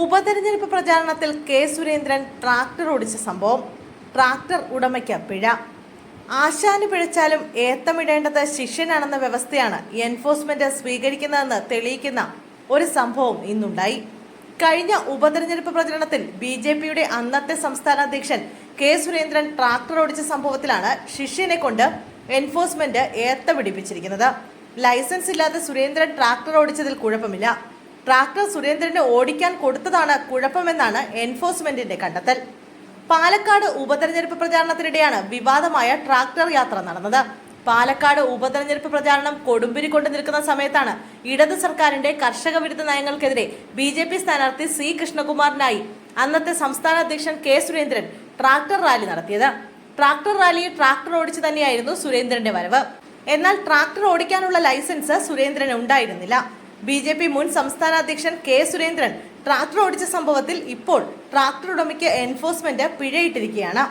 ഉപതെരഞ്ഞെടുപ്പ് പ്രചാരണത്തിൽ K Surendran tractor ഓടിച്ച സംഭവം. ട്രാക്ടർ ഉടമയ്ക്ക് പിഴ. ആശാന് പിഴച്ചാലും ഏത്തമിടേണ്ടത് ശിഷ്യനാണെന്ന വ്യവസ്ഥയാണ് എൻഫോഴ്സ്മെന്റ് സ്വീകരിക്കുന്നതെന്ന് തെളിയിക്കുന്ന ഒരു സംഭവം ഇന്നുണ്ടായി. കഴിഞ്ഞ ഉപതെരഞ്ഞെടുപ്പ് പ്രചരണത്തിൽ ബി ജെ പിയുടെ അന്നത്തെ സംസ്ഥാന അധ്യക്ഷൻ കെ സുരേന്ദ്രൻ ട്രാക്ടർ ഓടിച്ച സംഭവത്തിലാണ് ശിഷ്യനെ കൊണ്ട് എൻഫോഴ്സ്മെന്റ് ഏത്ത പിടിപ്പിച്ചിരിക്കുന്നത്. ലൈസൻസ് ഇല്ലാതെ സുരേന്ദ്രൻ ട്രാക്ടർ ഓടിച്ചതിൽ കുഴപ്പമില്ല. ട്രാക്ടർ സുരേന്ദ്രന് ഓടിക്കാൻ കൊടുത്തതാണ് കുഴപ്പമെന്നാണ് എൻഫോഴ്സ്മെന്റിന്റെ കണ്ടെത്തൽ. പാലക്കാട് ഉപതെരഞ്ഞെടുപ്പ് പ്രചാരണത്തിനിടെയാണ് വിവാദമായ ട്രാക്ടർ യാത്ര നടന്നത്. പാലക്കാട് ഉപതെരഞ്ഞെടുപ്പ് പ്രചാരണം കൊടുമ്പിരി കൊണ്ട് നിൽക്കുന്ന സമയത്താണ് ഇടത് സർക്കാരിന്റെ കർഷക വിരുദ്ധ നയങ്ങൾക്കെതിരെ ബി ജെ പി സ്ഥാനാർത്ഥി സി കൃഷ്ണകുമാറിനായി അന്നത്തെ സംസ്ഥാന അധ്യക്ഷൻ കെ സുരേന്ദ്രൻ ട്രാക്ടർ റാലി നടത്തിയത്. ട്രാക്ടർ റാലിയിൽ ട്രാക്ടർ ഓടിച്ചു തന്നെയായിരുന്നു സുരേന്ദ്രന്റെ വരവ്. എന്നാൽ ട്രാക്ടർ ഓടിക്കാനുള്ള ലൈസൻസ് സുരേന്ദ്രന് ഉണ്ടായിരുന്നില്ല. ബി ജെ പി മുൻ സംസ്ഥാന അധ്യക്ഷൻ കെ സുരേന്ദ്രൻ ട്രാക്ടർ ഓടിച്ച സംഭവത്തിൽ ഇപ്പോൾ ട്രാക്ടർ ഉടമയ്ക്ക് എൻഫോഴ്സ്മെന്റ് പിഴയിട്ടിരിക്കുകയാണ്.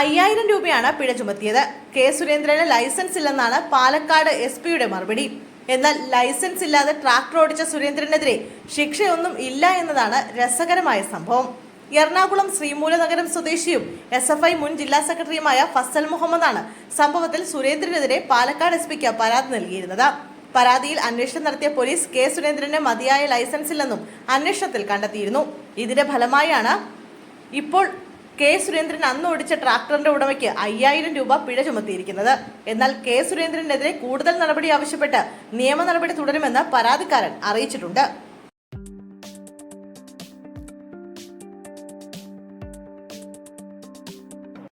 അയ്യായിരം രൂപയാണ് പിഴ ചുമത്തിയത്. കെ സുരേന്ദ്രന് ലൈസൻസ് ഇല്ലെന്നാണ് പാലക്കാട് എസ് പിയുടെ മറുപടി. എന്നാൽ ലൈസൻസ് ഇല്ലാതെ ട്രാക്ടർ ഓടിച്ച സുരേന്ദ്രനെതിരെ ശിക്ഷയൊന്നും ഇല്ല എന്നതാണ് രസകരമായ സംഭവം. എറണാകുളം ശ്രീമൂലനഗരം സ്വദേശിയും എസ് എഫ് ഐ മുൻ ജില്ലാ സെക്രട്ടറിയുമായ ഫസൽ മുഹമ്മദാണ് സംഭവത്തിൽ സുരേന്ദ്രനെതിരെ പാലക്കാട് എസ് പിക്ക് പരാതി നൽകിയിരുന്നത്. പരാതിയിൽ അന്വേഷണം നടത്തിയ പോലീസ് കെ സുരേന്ദ്രന് മതിയായ ലൈസൻസ് ഇല്ലെന്നും അന്വേഷണത്തിൽ കണ്ടെത്തിയിരുന്നു. ഇതിന്റെ ഫലമായാണ് ഇപ്പോൾ കെ സുരേന്ദ്രൻ അന്ന് ഓടിച്ച ട്രാക്ടറിന്റെ ഉടമയ്ക്ക് അയ്യായിരം രൂപ പിഴ ചുമത്തിയിരിക്കുന്നത്. എന്നാൽ കെ സുരേന്ദ്രനെതിരെ കൂടുതൽ നടപടി ആവശ്യപ്പെട്ട് നിയമ നടപടി തുടരുമെന്ന് പരാതിക്കാരൻ അറിയിച്ചിട്ടുണ്ട്.